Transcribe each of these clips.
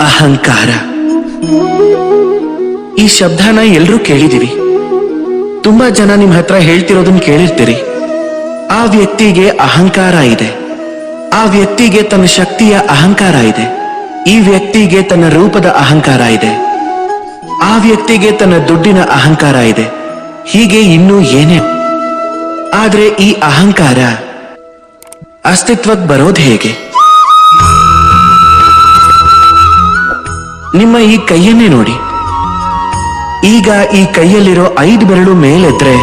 ಅಹಂಕಾರ. ಈ ಶಬ್ದನ ಎಲ್ರೂ ಕೇಳಿದಿರಿ. ತುಂಬಾ ಜನ ನಿಮ್ ಹತ್ರ ಹೇಳ್ತಿರೋದನ್ನ ಕೇಳಿರ್ತೀರಿ. ಆ ವ್ಯಕ್ತಿಗೆ ಅಹಂಕಾರ ಇದೆ. ಆ ವ್ಯಕ್ತಿಗೆ ತನ್ನ ಶಕ್ತಿಯ ಅಹಂಕಾರ ಇದೆ. ಈ ವ್ಯಕ್ತಿಗೆ ತನ್ನ ರೂಪದ ಅಹಂಕಾರ ಇದೆ. ಆ ವ್ಯಕ್ತಿಗೆ ತನ್ನ ದುಡ್ಡಿನ ಅಹಂಕಾರ ಇದೆ. ಹೀಗೆ ಇನ್ನೂ ಏನೇ. ಆದ್ರೆ ಈ ಅಹಂಕಾರ ಅಸ್ತಿತ್ವಕ್ಕೆ ಬರೋದು ಹೇಗೆ? ನಿಮ್ಮ ಈ ಕೈಯನ್ನೇ ನೋಡಿ. ಈಗ ಈ ಕೈಯಲ್ಲಿರೋ ಐದು ಬೆರಳು ಮೇಲೆದ್ರೆ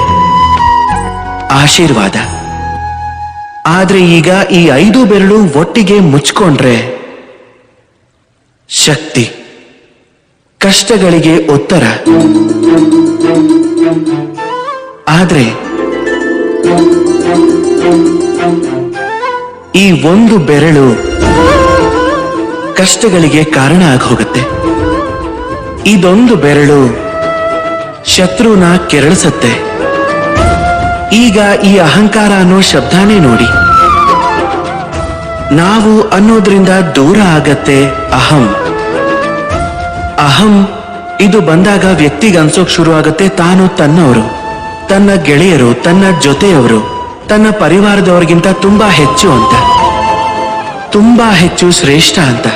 ಆಶೀರ್ವಾದ. ಆದ್ರೆ ಈಗ ಈ ಐದು ಬೆರಳು ಒಟ್ಟಿಗೆ ಮುಚ್ಕೊಂಡ್ರೆ ಶಕ್ತಿ, ಕಷ್ಟಗಳಿಗೆ ಉತ್ತರ. ಆದ್ರೆ ಈ ಒಂದು ಬೆರಳು ಕಷ್ಟಗಳಿಗೆ ಕಾರಣ ಆಗಿ ಹೋಗುತ್ತೆ ಇದೊಂದು ಬೆರಳು ಶತ್ರುನ ಕೆರಳಿಸತ್ತೆ. ಈಗ ಈ ಅಹಂಕಾರ ಅನ್ನೋ ಶಬ್ದಾನೇ ನೋಡಿ. ನಾವು ಅನ್ನೋದ್ರಿಂದ ದೂರ ಆಗತ್ತೆ ಅಹಂ. ಅಹಂ ಇದು ಬಂದಾಗ ವ್ಯಕ್ತಿಗೆ ಅನ್ಸೋಕ್ ಶುರು ಆಗತ್ತೆ ತಾನು ತನ್ನವರು, ತನ್ನ ಗೆಳೆಯರು, ತನ್ನ ಜೊತೆಯವರು. ತನ್ನ ಪರಿವಾರದವರಿಗಿಂತ ತುಂಬಾ ಹೆಚ್ಚು ಅಂತ. ತುಂಬಾ ಹೆಚ್ಚು ಶ್ರೇಷ್ಠ ಅಂತ.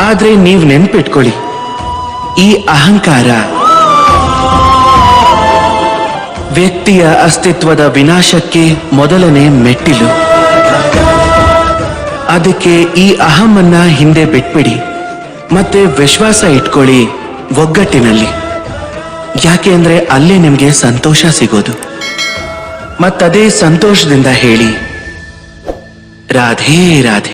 ಆದ್ರೆ ನೀವು ನೆನ್ಪಿಟ್ಕೊಳ್ಳಿ, ಈ ಅಹಂಕಾರ ವ್ಯಕ್ತಿಯ ಅಸ್ತಿತ್ವದ ವಿನಾಶಕ್ಕೆ ಮೊದಲನೇ ಮೆಟ್ಟಿಲು. ಅದಕ್ಕೆ ಈ ಅಹಮನ್ನ ಹಿಂದೆ ಬಿಟ್ಬಿಡಿ, ಮತ್ತೆ ವಿಶ್ವಾಸ ಇಟ್ಕೊಳ್ಳಿ ಒಗ್ಗಟ್ಟಿನಲ್ಲಿ. ಯಾಕೆ ಅಂದ್ರೆ ಅಲ್ಲೇ ನಿಮ್ಗೆ ಸಂತೋಷ ಸಿಗೋದು. ಮತ್ತದೇ ಸಂತೋಷದಿಂದ ಹೇಳಿ. ರಾಧೇ ರಾಧೆ.